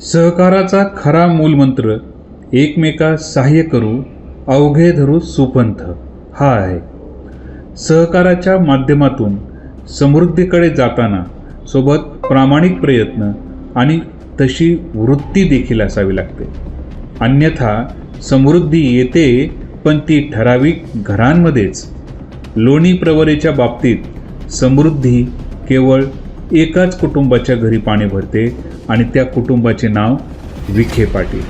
सहकाराचा खरा मूलमंत्र एकमेका सहाय्य करू अवघे धरू सुपंथ हा आहे. सहकाराच्या माध्यमातून समृद्धीकडे जाताना सोबत प्रामाणिक प्रयत्न आणि तशी वृत्ती देखील असावी लागते. अन्यथा समृद्धी येते पण ती ठराविक घरांमध्येच. लोणी प्रवरेच्या बाबतीत समृद्धी केवळ एकाच कुटुंबाच्या घरी पाणी भरते आणि त्या कुटुंबाचे नाव विखे पाटील.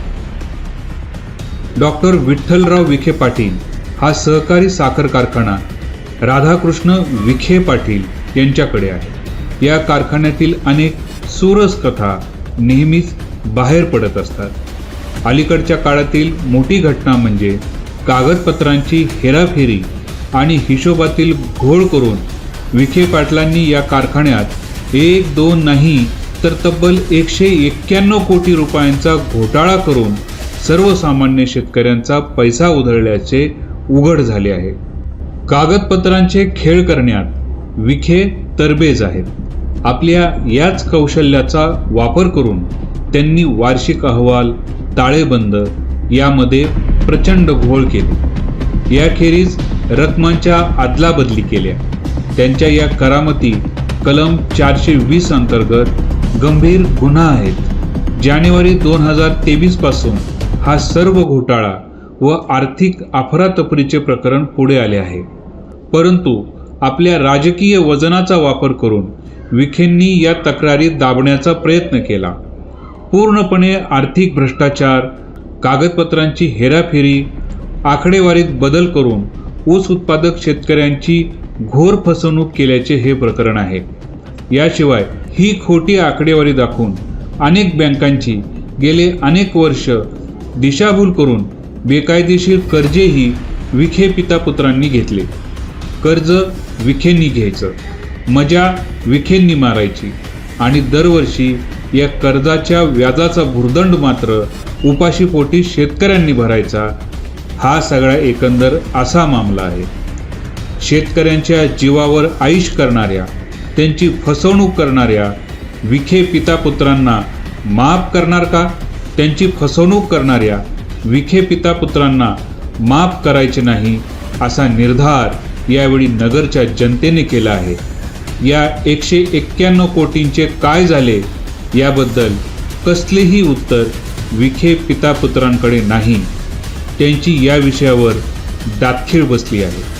डॉक्टर विठ्ठलराव विखे पाटील हा सहकारी साखर कारखाना राधाकृष्ण विखे पाटील यांच्याकडे आहे. या कारखान्यातील अनेक सुरस कथा नेहमीच बाहेर पडत असतात. अलीकडच्या काळातील मोठी घटना म्हणजे कागदपत्रांची हेराफेरी आणि हिशोबातील घोळ करून विखे पाटलांनी या कारखान्यात एक दोन नाही तर तब्बल एकशे एक्क्याण्णव कोटी रुपयांचा घोटाळा करून सर्वसामान्य शेतकऱ्यांचा पैसा उधळल्याचे उघड झाले आहे. कागदपत्रांचे खेळ करण्यात विखे तरबेज आहेत. आपल्या याच कौशल्याचा वापर करून त्यांनी वार्षिक अहवाल ताळेबंद यामध्ये प्रचंड घोळ केली. याखेरीज रकमांच्या अदलाबदली केल्या. त्यांच्या या करामती कलम चारशे वीस अंतर्गत गंभीर गुन्हा आहेत. जानेवारी दोन हजार तेवीसपासून हा सर्व घोटाळा व आर्थिक अफरातफरीचे प्रकरण पुढे आले आहे. परंतु आपल्या राजकीय वजनाचा वापर करून विखेंनी या तक्रारी दाबण्याचा प्रयत्न केला. पूर्णपणे आर्थिक भ्रष्टाचार कागदपत्रांची हेराफेरी आकडेवारीत बदल करून ऊस उत्पादक शेतकऱ्यांची घोर फसवणूक केल्याचे हे प्रकरण आहे. याशिवाय ही खोटी आकडेवारी दाखवून अनेक बँकांची गेले अनेक वर्ष दिशाभूल करून बेकायदेशीर कर्जेही विखे पितापुत्रांनी घेतले. कर्ज विखेंनी घ्यायचं मजा विखेंनी मारायची आणि दरवर्षी या कर्जाच्या व्याजाचा भुर्दंड मात्र उपाशीपोटी शेतकऱ्यांनी भरायचा हा सगळा एकंदर असा मामला आहे. शेतकऱ्यांच्या जीवावर आईश करणाऱ्या त्यांची फसवणूक करणाऱ्या विखे पितापुत्रांना माफ करणार का? त्यांची फसवणूक करणाऱ्या विखे पितापुत्रांना माफ करायचे नाही असा निर्धार यावेळी नगरच्या जनतेने केला आहे. या एकशे एक्क्याण्णव कोटींचे काय झाले? याबद्दल कसलेही उत्तर विखे पितापुत्रांकडे नाही. त्यांची या विषयावर दातखीळ बसली आहे.